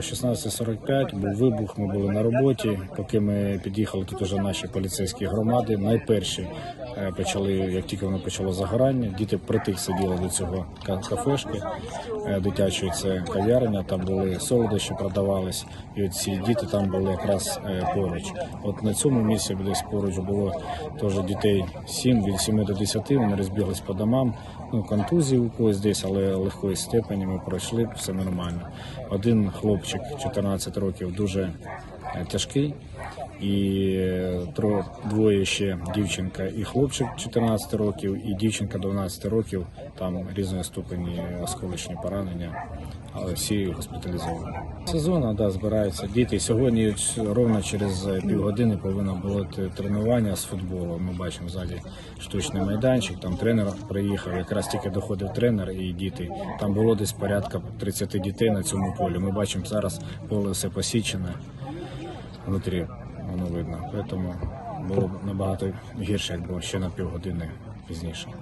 16.45 був вибух, ми були на роботі. Поки ми під'їхали, тут вже наші поліцейські громади. Найперші почали, як тільки воно почало загорання, діти притик сиділи до цього кафешки е, дитячої, це кав'ярня, там були солодощі, продавались, і от ці діти там були якраз е, поруч. От на цьому місці десь поруч було теж дітей 7, від 7 до 10, вони розбіглись по домам. Ну, контузії у когось десь, але легкої степені ми пройшли, все нормально. Один хлопчик 14 років дуже е, тяжкий. І тро, двоє ще дівчинка і хлопчик 14 років, і дівчинка 12 років. Там різної ступені осколочні поранення, але всі госпіталізовані. Сезон, да, збираються діти. Сьогодні ровно через півгодини повинно т- тренування з футболу. Ми бачимо в залі штучний майданчик. Там тренер приїхав. Якраз тільки доходив тренер і діти. Там було десь порядка 30 дітей на цьому полі. Ми бачимо зараз поле все посічене внутрі. Воно видно. Тому було б набагато гірше, як було ще на півгодини пізніше.